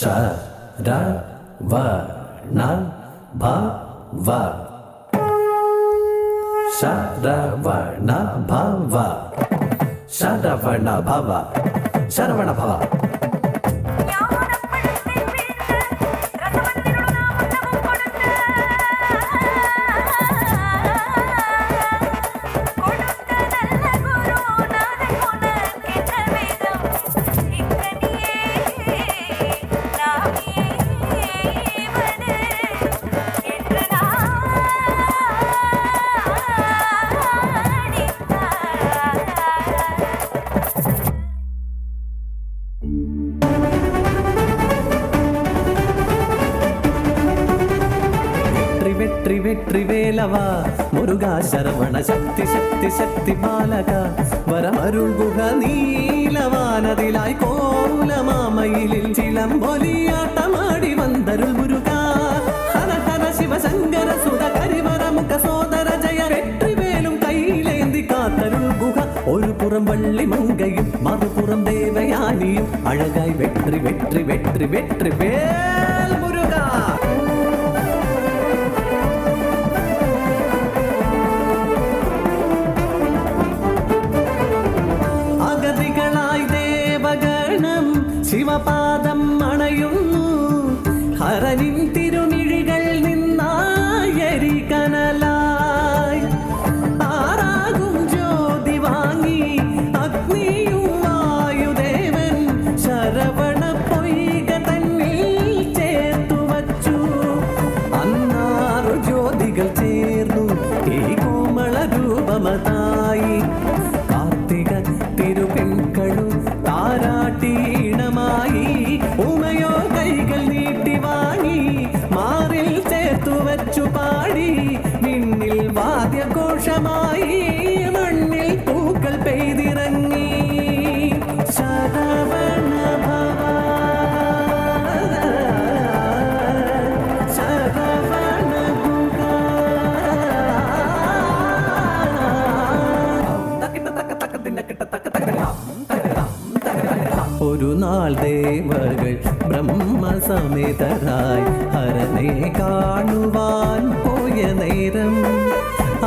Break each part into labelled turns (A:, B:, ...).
A: ச ர
B: வ ந ப வ. ச ர வ ந ப வ. சரவண பவ. சரவண பவ.
A: வெற்றி வேலவா முருகா சரவண சக்தி சக்தி சக்தி பாலகா வரமருள் குக நீலவானதிலாய் கோலமாமயிலில் சிலம்பொலியாட்டமாடி வந்தருள் முருகா. ஹர ஹர சிவசங்கர சுத கரிவர முக சோதர ஜய. வெற்றி வேலும் கையிலேந்தி காத்தருள் குக. ஒரு புறம் வள்ளி மங்கையும் மறுபுறம் தேவயானியும். அழகாய் வெற்றி வெற்றி வெற்றி வெற்றி வேல் முருகா. ഹരനിൻ തിരുമിഴികൾ ഒരു നാൾ ദേവകൾ ബ്രഹ്മസമേതരായി ഹരനെ കാണുവാൻ പോയ നേരം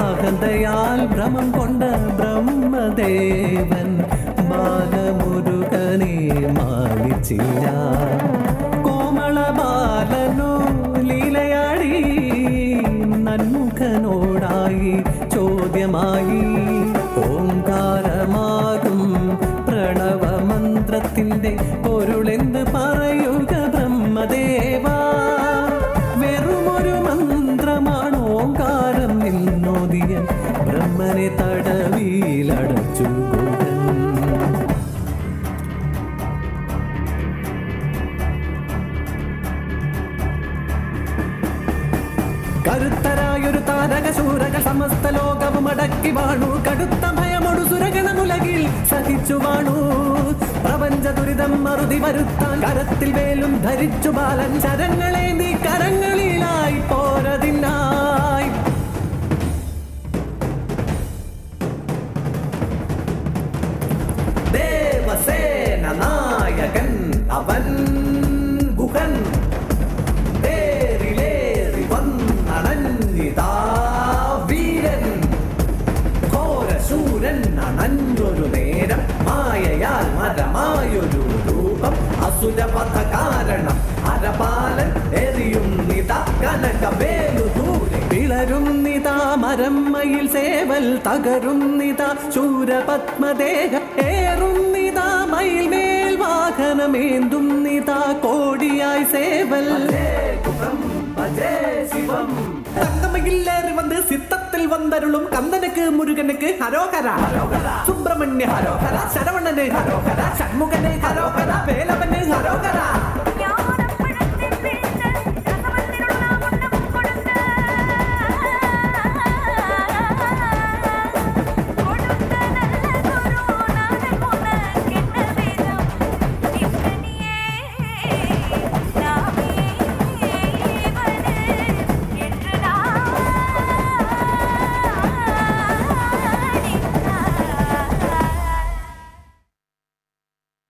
A: അഹന്തയാൽ ഭ്രമം കൊണ്ട ബ്രഹ്മദേവൻ ബാലമുരുകനെ മാനിച്ചില്ല. കോമള ബാലനോ ലീലയാടി നന്മുഖനോടായി ചോദ്യമായി പ്രണവമന്ത്രത്തിന്റെ പൊരുളെന്ത് പറയുക ബ്രഹ്മദേവ. വെറുമൊരു മന്ത്രമാണ് ഓങ്കാരം നിന്നോദിയൻ ബ്രഹ്മനെ തടവിലടച്ചു ഗുഹൻ. കരുത്തരായൊരു താരക ശൂരക സമസ്ത ലോകവും അടക്കി വാണു. കടുത്ത ഭയമൊടു സുരഗണമുലകിൽ സഹിച്ചു വാണു. പ്രപഞ്ച ദുരിതം മറുതി വരുത്താൻ കരത്തിൽ വേലും ധരിച്ചു ബാലൻ ചരങ്ങളെ നീ കരങ്ങളിലായി പോരതിനായി. ദേവസേന നായകൻ അവൻ ഗുഹൻ. തേരിലേറി വന്നണഞ്ഞിതാ വീരൻ. ഘോരശൂരൻ അണഞ്ഞൊരു രൂപം അസുരപഥ കാരണം അരപാലൻ എറിയും നിത കനകവേലു ദൂരെ. പിളരുന്നിതാ മരമ്മയിൽ സേവൽ തകരും നിത ശൂരപത്മദേഹ നിത മയിൽ മേൽ വാഹനമേന്തും നിത കോടിയായി സേവൽ. ശിവം. തങ്കമയിലേറി വന്ന് തന്തരുളും കന്തനക്ക് മുരുകനക്ക് ഹരോഹര. സുബ്രഹ്മണ്യ ഹരോഹര ശരവണന് ഹരോഹര ഷൺമുഖന് ഹരോഹര വേലവന് ഹരോഹര.